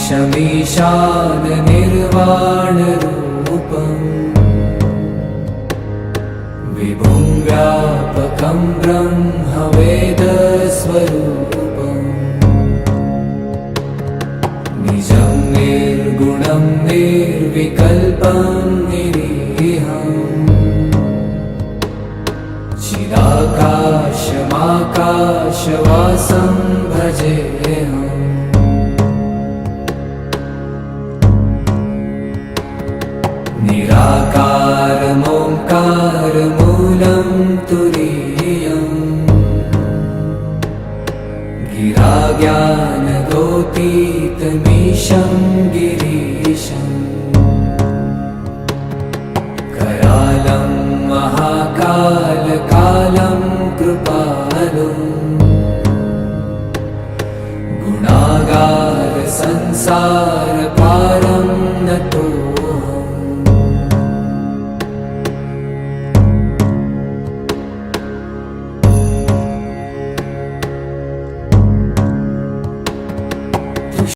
ईशमीशाननिर्वाणरूपम् विभुं व्यापकं ब्रह्मवेदस्वरूपम्। निजं निर्गुणं निर्विकल्पं निरीहम्। चिदाकाशमाकाशवासं भजेऽहम् गिराज्ञानगोतीतमीशं गिरीशम् करालं महाकालकालं कृपालु। गुणागार संसारपारम्